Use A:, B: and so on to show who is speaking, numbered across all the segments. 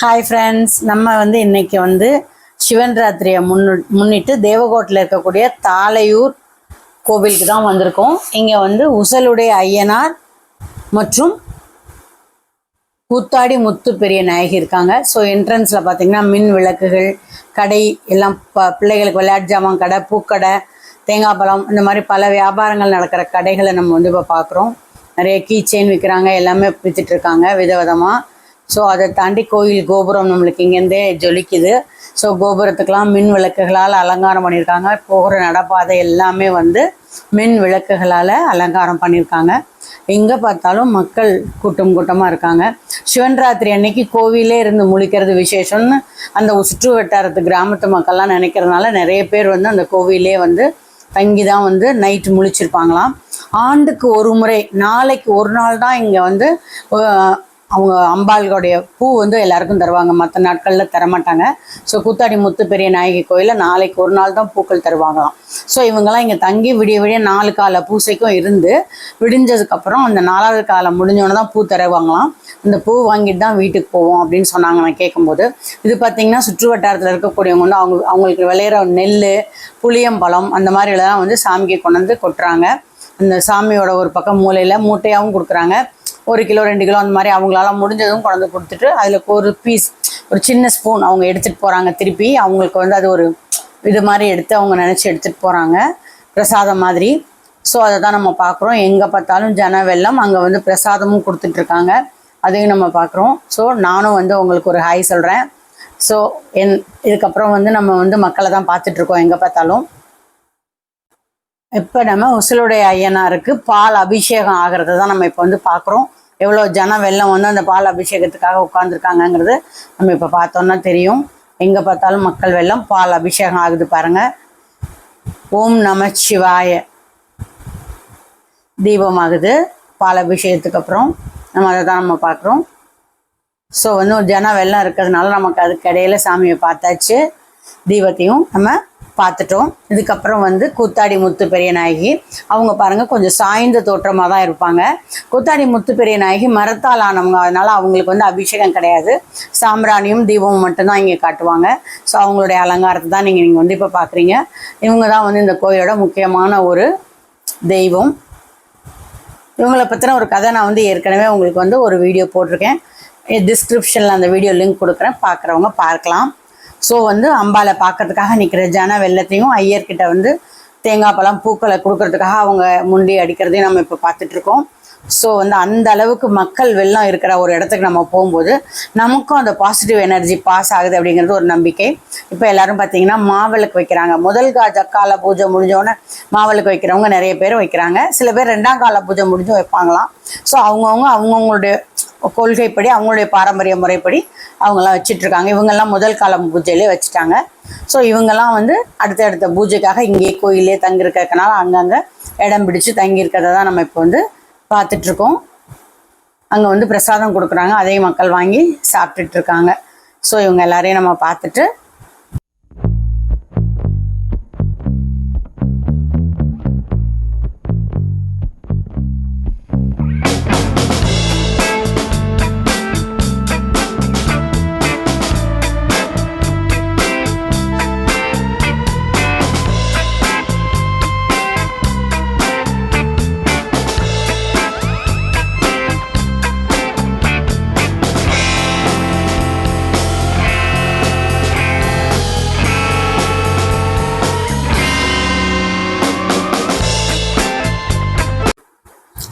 A: Hi friends நம்ம வந்து இன்றைக்கி வந்து சிவன் ராத்திரியை முன்னு முன்னிட்டு தேவகோட்டில் இருக்கக்கூடிய தாளையூர் கோவிலுக்கு தான் வந்திருக்கோம். இங்கே வந்து உசலுடைய ஐயனார் மற்றும் கூத்தாடி முத்து பெரிய நாயகி இருக்காங்க. ஸோ என்ட்ரன்ஸில் பார்த்தீங்கன்னா மின் விளக்குகள் கடை எல்லாம் ப பிள்ளைகளுக்கு விளையாட்டு ஜாமான் கடை பூக்கடை தேங்காய் பழம் இந்த மாதிரி பல வியாபாரங்கள் நடக்கிற கடைகளை நம்ம வந்து இப்போ பார்க்குறோம் நிறைய கீ செயின் விற்கிறாங்க எல்லாமே விற்றுட்ருக்காங்க இருக்காங்க விதவிதமாக ஸோ அதை தாண்டி கோயில் கோபுரம் நம்மளுக்கு இங்கேருந்தே ஜொலிக்குது. ஸோ கோபுரத்துக்கெல்லாம் மின் விளக்குகளால் அலங்காரம் பண்ணியிருக்காங்க. போகிற நடப்பாதை எல்லாமே வந்து மின் விளக்குகளால் அலங்காரம் பண்ணியிருக்காங்க. எங்கே பார்த்தாலும் மக்கள் கூட்டம் கூட்டமாக இருக்காங்க. சிவன் ராத்திரி அன்னைக்கு கோவிலே இருந்து முழிக்கிறது விசேஷம்னு அந்த சுற்று வட்டாரத்து கிராமத்து மக்கள்லாம் நினைக்கிறதுனால நிறைய பேர் வந்து அந்த கோவிலே வந்து தங்கி தான் வந்து நைட்டு முழிச்சிருப்பாங்களாம். ஆண்டுக்கு ஒரு முறை நாளைக்கு ஒரு நாள் தான் இங்கே வந்து அவங்க அம்பாளுடைய பூ வந்து எல்லாருக்கும் தருவாங்க. மற்ற நாட்களில் தரமாட்டாங்க. ஸோ கூத்தாடி முத்து பெரிய நாயகி கோயிலில் நாளைக்கு ஒரு நாள் தான் பூக்கள் தருவாங்களாம். ஸோ இவங்கெல்லாம் இங்கே தங்கி விடிய விடிய நாலு கால பூசைக்கும் இருந்து விடிஞ்சதுக்கப்புறம் அந்த நாலாவது காலம் முடிஞ்சோடனே தான் பூ தருவாங்களாம். இந்த பூ வாங்கிட்டு தான் வீட்டுக்கு போவோம் அப்படின்னு சொன்னாங்க நான் கேட்கும்போது. இது பார்த்தீங்கன்னா சுற்று வட்டாரத்தில் இருக்கக்கூடியவங்க வந்து அவங்க அவங்களுக்கு விளையிற நெல் புளியம்பழம் அந்த மாதிரிலாம் வந்து சாமிக்கு கொண்டு வந்து கொட்டுறாங்க. அந்த சாமியோட ஒரு பக்கம் மூலையில் மூட்டையாகவும் கொடுக்குறாங்க. ஒரு கிலோ ரெண்டு கிலோ அந்த மாதிரி அவங்களால முடிஞ்சதும் கொண்டு கொடுத்துட்டு அதில் ஒரு பீஸ் ஒரு சின்ன ஸ்பூன் அவங்க எடுத்துகிட்டு போகிறாங்க திருப்பி. அவங்களுக்கு வந்து அது ஒரு இது மாதிரி எடுத்து அவங்க நினச்சி எடுத்துகிட்டு போகிறாங்க பிரசாதம் மாதிரி. ஸோ அதை தான் நம்ம பார்க்குறோம் எங்கே பார்த்தாலும் ஜன வெள்ளம் அங்கே வந்து பிரசாதமும் கொடுத்துட்ருக்காங்க அதையும் நம்ம பார்க்குறோம் ஸோ நானும் வந்து உங்களுக்கு ஒரு ஹாய் சொல்கிறேன் ஸோ என் இதுக்கப்புறம் வந்து நம்ம வந்து மக்களை தான் பார்த்துட்ருக்கோம் எங்கே பார்த்தாலும். இப்போ நம்ம உசலுடைய ஐயனாருக்கு பால் அபிஷேகம் ஆகிறத தான் நம்ம இப்போ வந்து பார்க்குறோம் எவ்வளோ ஜன வெள்ளம் வந்து அந்த பால் அபிஷேகத்துக்காக உட்காந்துருக்காங்கங்கிறது நம்ம இப்போ பார்த்தோம்னா தெரியும். எங்கே பார்த்தாலும் மக்கள் வெள்ளம் பால் அபிஷேகம் ஆகுது பாருங்க. ஓம் நம சிவாய. தீபமாகுது. பால் அபிஷேகத்துக்கு அப்புறம் நம்ம அதை தான் நம்ம பார்க்குறோம். ஸோ வந்து ஜன வெள்ளம் இருக்கிறதுனால நமக்கு அதுக்கு இடையில சாமியை பார்த்தாச்சு. தீபத்தையும் நம்ம பார்த்துட்டோம். இதுக்கப்புறம் வந்து கூத்தாடி முத்து பெரிய நாயகி. அவங்க பாருங்கள் கொஞ்சம் சாய்ந்த தோற்றமாக தான் இருப்பாங்க. கூத்தாடி முத்து பெரிய நாயகி மரத்தால் ஆனவங்க. அதனால் அவங்களுக்கு வந்து அபிஷேகம் கிடையாது. சாம்பிராணியும் தீபமும் மட்டும்தான் இங்கே காட்டுவாங்க. ஸோ அவங்களுடைய அலங்காரத்தை தான் நீங்கள் நீங்கள் வந்து இப்போ பார்க்குறீங்க இவங்க தான் வந்து இந்த கோயிலோட முக்கியமான ஒரு தெய்வம். இவங்களை பற்றின ஒரு கதை நான் வந்து ஏற்கனவே உங்களுக்கு வந்து ஒரு வீடியோ போட்டிருக்கேன். டிஸ்கிரிப்ஷனில் அந்த வீடியோ லிங்க் கொடுக்குறேன். பார்க்குறவங்க பார்க்கலாம். ஸோ வந்து அம்பாலை பார்க்கறதுக்காக நிற்கிற ஜன வெள்ளத்தையும் ஐயர்கிட்ட வந்து தேங்காய் பழம் பூக்களை கொடுக்கறதுக்காக அவங்க முண்டி அடிக்கிறதையும் நம்ம இப்போ பார்த்துட்ருக்கோம். ஸோ வந்து அந்த அளவுக்கு மக்கள் வெள்ளம் இருக்கிற ஒரு இடத்துக்கு நம்ம போகும்போது நமக்கும் அந்த பாசிட்டிவ் எனர்ஜி பாஸ் ஆகுது அப்படிங்கிறது ஒரு நம்பிக்கை. இப்போ எல்லாரும் பார்த்தீங்கன்னா மாவிளக்கு வைக்கிறாங்க. முதல் கா கால பூஜை முடிஞ்சோடனே மாவிளக்கு வைக்கிறவங்க நிறைய பேர் வைக்கிறாங்க. சில பேர் ரெண்டாம் கால பூஜை முடிஞ்சும் வைப்பாங்களாம். ஸோ அவங்கவுங்க அவங்கவுங்களுடைய கொள்கைப்படி அவங்களுடைய பாரம்பரிய முறைப்படி அவங்கெல்லாம் வச்சிட்ருக்காங்க. இவங்கெல்லாம் முதல் காலம் பூஜையிலே வச்சுட்டாங்க. ஸோ இவங்கெல்லாம் வந்து அடுத்தடுத்த பூஜைக்காக இங்கேயே கோயிலே தங்கியிருக்கிறதுனால அங்கங்கே இடம் பிடிச்சு தங்கியிருக்கிறத தான் நம்ம இப்போ வந்து பார்த்துட்ருக்கோம். அங்கே வந்து பிரசாதம் கொடுக்குறாங்க. அதையும் மக்கள் வாங்கி சாப்பிட்டுட்டு இருக்காங்க ஸோ இவங்க எல்லாரையும் நம்ம பார்த்துட்டு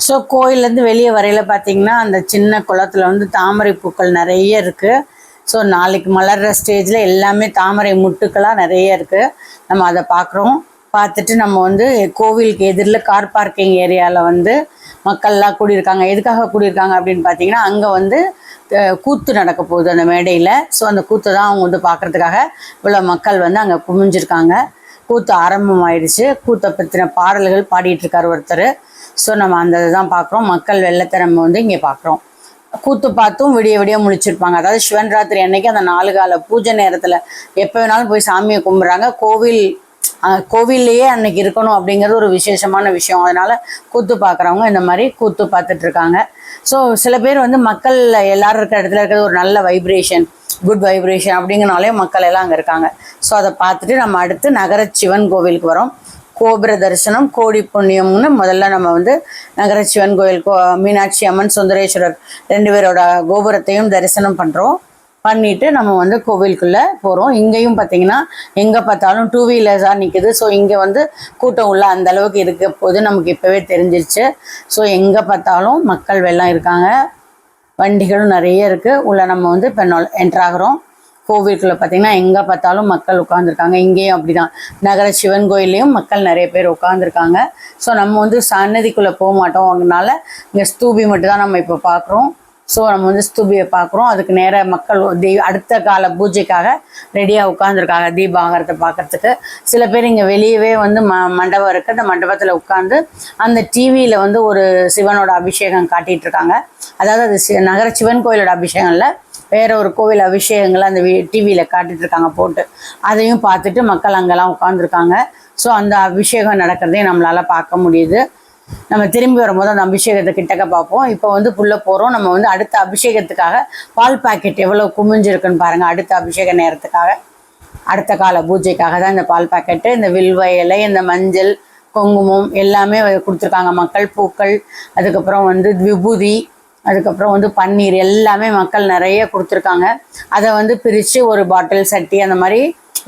A: ஸோ கோயிலேருந்து வெளியே வரையில் பார்த்தீங்கன்னா அந்த சின்ன குளத்துல வந்து தாமரை பூக்கள் நிறைய இருக்குது ஸோ நாளைக்கு மலர்ற ஸ்டேஜில் எல்லாமே தாமரை முட்டுக்களாக நிறைய இருக்குது நம்ம அதை பார்க்குறோம். பார்த்துட்டு நம்ம வந்து கோவிலுக்கு எதிரில் கார் பார்க்கிங் ஏரியாவில் வந்து மக்கள்லாம் கூடியிருக்காங்க. எதுக்காக கூடியிருக்காங்க அப்படின்னு பார்த்தீங்கன்னா அங்கே வந்து கூத்து நடக்க போகுது அந்த மேடையில். ஸோ அந்த கூத்தை தான் அவங்க வந்து பார்க்குறதுக்காக இவ்வளோ மக்கள் வந்து அங்கே குமிஞ்சிருக்காங்க. கூத்து ஆரம்பம் ஆயிடுச்சு கூத்தை பற்றின பாடல்கள் பாடிட்டு இருக்கார் ஒருத்தர். ஸோ நம்ம அந்த இதுதான் பார்க்குறோம் மக்கள் வெள்ளத்தை நம்ம வந்து இங்கே பார்க்குறோம் கூத்து பார்த்தும் விடிய விடிய முழிச்சிருப்பாங்க. அதாவது சிவன் ராத்திரி அன்னைக்கு அந்த நாலு கால பூஜை நேரத்தில் எப்போ வேணாலும் போய் சாமியை கும்பிட்றாங்க. கோவில் கோவில்லையே அன்னைக்கு இருக்கணும் அப்படிங்கிறது ஒரு விசேஷமான விஷயம். அதனால கூத்து பார்க்குறவங்க இந்த மாதிரி கூத்து பார்த்துட்டு இருக்காங்க. ஸோ சில பேர் வந்து மக்கள் எல்லாரும் இருக்கிற இடத்துல இருக்கிறது ஒரு நல்ல வைப்ரேஷன் குட் வைப்ரேஷன் அப்படிங்கிறனாலே மக்கள் எல்லாம் அங்கே இருக்காங்க. ஸோ அதை பார்த்துட்டு நம்ம அடுத்து நகர சிவன் கோவிலுக்கு வரோம். கோபுர தரிசனம் கோடி புண்ணியம்னு முதல்ல நம்ம வந்து நகர சிவன் கோயில் கோ மீனாட்சி அம்மன் சுந்தரேஸ்வரர் ரெண்டு பேரோட கோபுரத்தையும் தரிசனம் பண்ணுறோம் பண்ணிட்டு நம்ம வந்து கோவிலுக்குள்ளே போகிறோம் இங்கேயும் பார்த்தீங்கன்னா எங்கே பார்த்தாலும் டூ வீலர்ஸாக நிற்குது ஸோ இங்கே வந்து கூட்டம் உள்ள அந்த அளவுக்கு இருக்க போது நமக்கு இப்போவே தெரிஞ்சிருச்சு. ஸோ எங்கே பார்த்தாலும் மக்கள் வெள்ளம் இருக்காங்க. வண்டிகளும் நிறைய இருக்குது உள்ள நம்ம வந்து இப்போ என்ட்ராகிறோம் கோவிலுக்குள்ள பார்த்தீங்கன்னா எங்கே பார்த்தாலும் மக்கள் உட்காந்துருக்காங்க இங்கேயும் அப்படிதான். நகர சிவன் கோயில்லையும் மக்கள் நிறைய பேர் உட்காந்துருக்காங்க ஸோ நம்ம வந்து சன்னதிக்குள்ளே போக மாட்டோம். அதனால இங்கே ஸ்தூபி மட்டும்தான் நம்ம இப்போ பார்க்குறோம் ஸோ நம்ம வந்து ஸ்தூபியை பார்க்குறோம் அதுக்கு நேர மக்கள் தீ அடுத்த கால பூஜைக்காக ரெடியாக உட்காந்துருக்காங்க தீபாகரத்தை பார்க்கறதுக்கு சில பேர் இங்கே வெளியவே வந்து ம மண்டபம் இருக்குது அந்த மண்டபத்தில் உட்காந்து அந்த டிவியில் வந்து ஒரு சிவனோட அபிஷேகம் காட்டிட்டு இருக்காங்க. அதாவது அது சி- நகர சிவன் கோயிலோட அபிஷேகம் இல்லை வேற ஒரு கோவில் அபிஷேகங்களை அந்த டிவியில் காட்டிட்டு இருக்காங்க போட்டு. அதையும் பார்த்துட்டு மக்கள் அங்கெல்லாம் உட்காந்துருக்காங்க ஸோ அந்த அபிஷேகம் நடக்கிறதையும் நம்மளால பார்க்க முடியுது. நம்ம திரும்பி வரும்போது அந்த அபிஷேகத்தை கிட்டக்க பார்ப்போம். இப்போ வந்து புள்ள போகிறோம் நம்ம வந்து அடுத்த அபிஷேகத்துக்காக பால் பாக்கெட் எவ்வளோ குமிஞ்சிருக்குன்னு பாருங்கள் அடுத்த அபிஷேக நேரத்துக்காக அடுத்த கால பூஜைக்காக தான் இந்த பால் பாக்கெட்டு. இந்த வில்வ இலை இந்த மஞ்சள் குங்குமம் எல்லாமே கொடுத்துருக்காங்க மக்கள். பூக்கள் அதுக்கப்புறம் வந்து விபூதி அதுக்கப்புறம் வந்து பன்னீர் எல்லாமே மக்கள் நிறைய கொடுத்துருக்காங்க. அதை வந்து பிரித்து ஒரு பாட்டில் சட்டி அந்த மாதிரி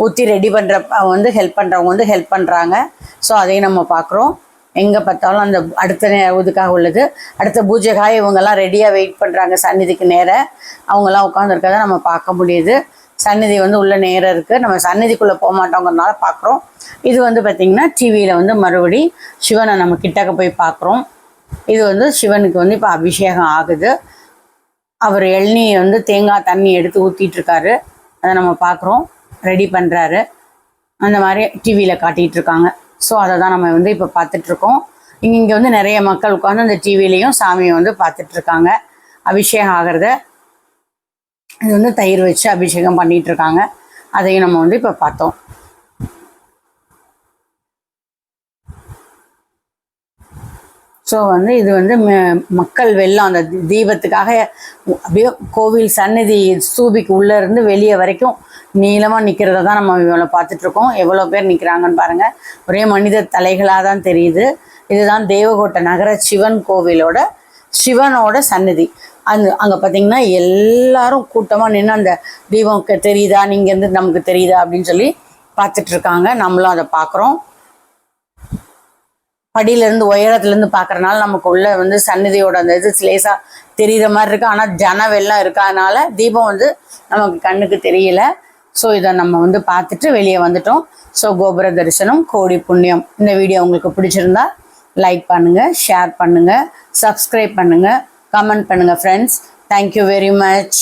A: ஊற்றி ரெடி பண்ணுற வந்து ஹெல்ப் பண்ணுறவங்க வந்து ஹெல்ப் பண்ணுறாங்க ஸோ அதையும் நம்ம பார்க்குறோம். எங்கே பார்த்தாலும் அந்த அடுத்த நே இதுக்காக உள்ளது. அடுத்த பூஜைக்காக இவங்கெல்லாம் ரெடியாக வெயிட் பண்ணுறாங்க சந்நிதிக்கு நேர அவங்கெல்லாம் உட்காந்துருக்கதை நம்ம பார்க்க முடியுது. சந்நிதி வந்து உள்ள நேரம் இருக்குது நம்ம சந்நிதிக்குள்ளே போக மாட்டோங்கிறனால பார்க்குறோம். இது வந்து பார்த்திங்கன்னா டிவியில் வந்து மறுபடி சிவனை நம்ம கிட்டக்க போய் பார்க்குறோம். இது வந்து சிவனுக்கு வந்து இப்போ அபிஷேகம் ஆகுது. அவர் எள்நீ வந்து தேங்காய் தண்ணி எடுத்து ஊற்றிட்டு இருக்காரு அதை நம்ம பார்க்குறோம் ரெடி பண்ணுறாரு அந்த மாதிரி டிவியில் காட்டிகிட்டு இருக்காங்க ஸோ அதை தான் நம்ம வந்து இப்போ பார்த்துட்ருக்கோம் இங்கே வந்து நிறைய மக்கள் உட்காந்து அந்த டிவிலையும் சாமியை வந்து பார்த்துட்ருக்காங்க அபிஷேகம் ஆகிறத இது வந்து தயிர் வச்சு அபிஷேகம் பண்ணிட்டு இருக்காங்க அதையும் நம்ம வந்து இப்போ பார்த்தோம். ஸோ வந்து இது வந்து மக்கள் வெள்ளம். அந்த தீபத்துக்காக அப்படியே கோவில் சன்னதி ஸ்தூபிக்கு உள்ளே இருந்து வெளியே வரைக்கும் நீளமாக நிற்கிறத தான் நம்ம இவ்வளோ பார்த்துட்ருக்கோம் எவ்வளோ பேர் நிற்கிறாங்கன்னு பாருங்கள் ஒரே மனித தலைகளாக தான் தெரியுது. இதுதான் தேவகோட்டை நகர சிவன் கோவிலோட சிவனோட சன்னதி அந்த அங்கே பார்த்தீங்கன்னா எல்லாரும் கூட்டமாக நின்று அந்த தீபம் தெரியுதா? நீங்கள் இருந்து நமக்கு தெரியுதா? அப்படின்னு சொல்லி பார்த்துட்ருக்காங்க நம்மளும் அதை பார்க்குறோம். படியிலேருந்து உயரத்துலேருந்து பார்க்குறனால நமக்கு உள்ள வந்து சந்நிதியோட அந்த இது லேசாக தெரியுற மாதிரி இருக்குது ஆனால் ஜன வெள்ளம் இருக்காதனால தீபம் வந்து நமக்கு கண்ணுக்கு தெரியல. ஸோ இதை நம்ம வந்து பார்த்துட்டு வெளியே வந்துட்டோம். ஸோ கோபுர தரிசனம் கோடி புண்ணியம். இந்த வீடியோ உங்களுக்கு பிடிச்சிருந்தா லைக் பண்ணுங்கள் ஷேர் பண்ணுங்கள் சப்ஸ்கிரைப் பண்ணுங்கள் கமெண்ட் பண்ணுங்கள் ஃப்ரெண்ட்ஸ் தேங்க்யூ வெரி மச்